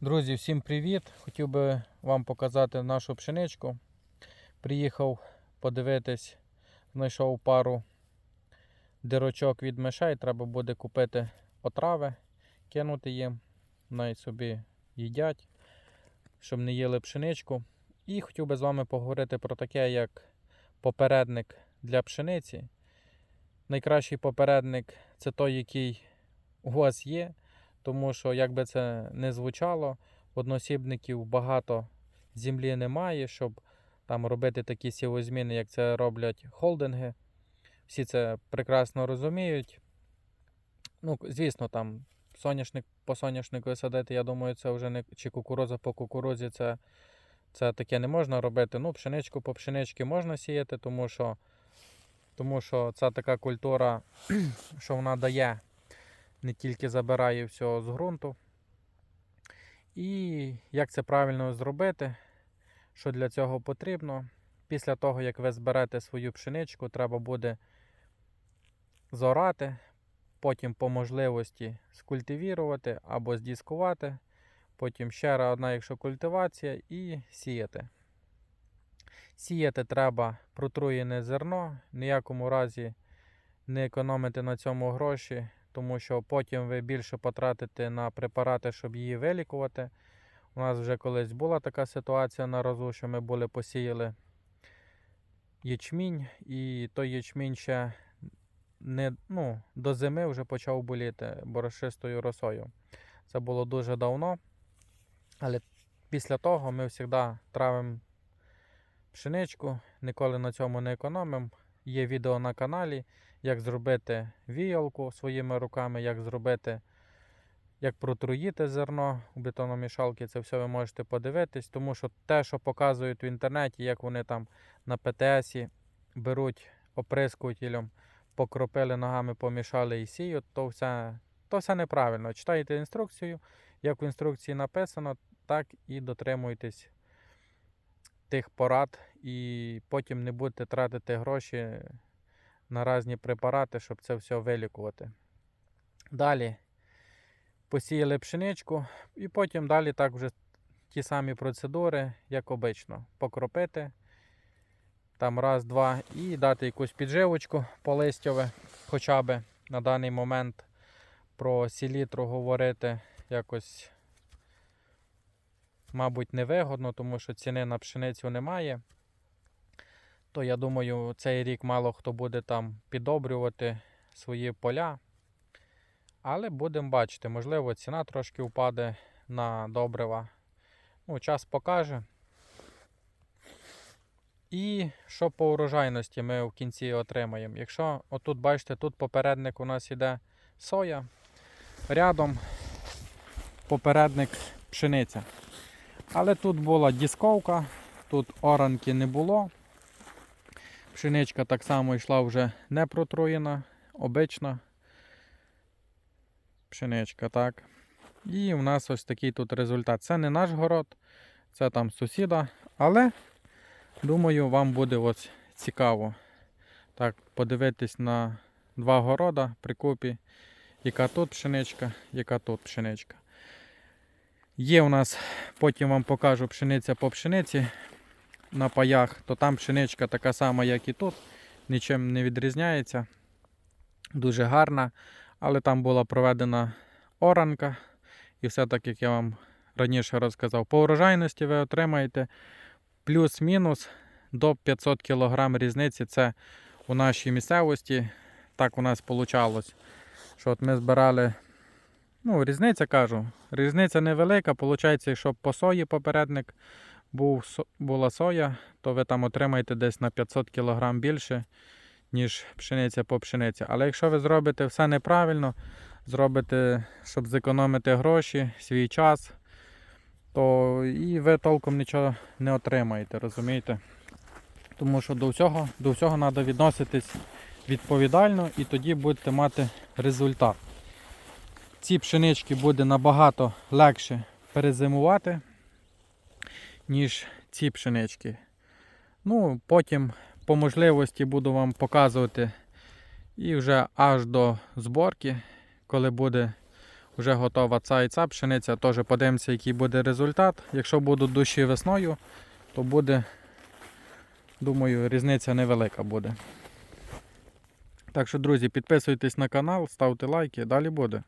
Друзі, всім привіт! Хотів би вам показати нашу пшеничку. Приїхав подивитись, знайшов пару дирочок від мишей. Треба буде купити отрави, кинути їм, най собі їдять, щоб не їли пшеничку. І хотів би з вами поговорити про таке, як попередник для пшениці. Найкращий попередник це той, який у вас є. Тому що, як би це не звучало, односібників багато землі немає, щоб там робити такі сівозміни, як це роблять холдинги. Всі це прекрасно розуміють. Ну, звісно, там соняшник по соняшнику садити, я думаю, це вже не чи кукуруза по кукурузі, це, це таке не можна робити. Ну, пшеничку по пшенички можна сіяти, тому що, тому що це така культура, що вона дає не тільки забирає все з ґрунту. І як це правильно зробити, що для цього потрібно. Після того, як ви зберете свою пшеничку, треба буде зорати, потім по можливості скультивірувати або здіскувати. Потім ще одна, якщо культивація, і сіяти. Сіяти треба протруєне зерно, ніякому разі не економити на цьому гроші тому що потім ви більше потратите на препарати, щоб її вилікувати. У нас вже колись була така ситуація на разу, що ми були посіяли ячмінь, і той ячмінь ще не, ну, до зими вже почав боліти борошистою росою. Це було дуже давно. Але після того ми завжди травимо пшеничку, ніколи на цьому не економимо. Є відео на каналі, як зробити віялку своїми руками, як зробити, як протруїти зерно у бетономішалки. Це все ви можете подивитись, тому що те, що показують в інтернеті, як вони там на ПТС беруть оприскувателем, покропили ногами, помішали і сіють, то все, то все неправильно. Читайте інструкцію, як в інструкції написано, так і дотримуйтесь тих порад, і потім не будете тратити гроші на різні препарати, щоб це все вилікувати. Далі посіяли пшеничку, і потім далі так вже ті самі процедури, як обично. Покропити там раз, два, і дати якусь підживочку по листьове, хоча б на даний момент про селітру говорити якось мабуть, невигодно, тому що ціни на пшеницю немає. То я думаю, цей рік мало хто буде там підобрювати свої поля. Але будемо бачити, можливо, ціна трошки впаде на добрива. Ну, час покаже. І що по урожайності ми в кінці отримаємо. Якщо отут, бачите, тут попередник у нас іде соя, рядом попередник пшениця. Але тут була дісковка, тут оранки не було. Пшеничка так само йшла вже не протруєна, обична пшеничка, так. І в нас ось такий тут результат. Це не наш город, це там сусіда, але думаю, вам буде ось цікаво так, подивитись на два города при купі, яка тут пшеничка, яка тут пшеничка. Є у нас, потім вам покажу пшениця по пшениці на паях, то там пшеничка така сама, як і тут, нічим не відрізняється. Дуже гарна, але там була проведена оранка. І все так, як я вам раніше розказав, по урожайності ви отримаєте плюс-мінус до 500 кг різниці. Це у нашій місцевості. Так у нас вийшло. Що от ми збирали Ну, різниця кажу. Різниця невелика. Виходить, якщо по сої попередник був, була соя, то ви там отримаєте десь на 500 кг більше, ніж пшениця по пшениці. Але якщо ви зробите все неправильно, зробите, щоб зекономити гроші, свій час, то і ви толком нічого не отримаєте, розумієте? Тому що до всього, до всього треба відноситись відповідально і тоді будете мати результат ці пшенички буде набагато легше перезимувати, ніж ці пшенички. Ну, Потім по можливості буду вам показувати і вже аж до зборки, коли буде Вже готова ця і ця пшениця. Теж подивимося, який буде результат. Якщо будуть дощі весною, то буде, думаю, різниця невелика буде. Так що, друзі, підписуйтесь на канал, ставте лайки, далі буде.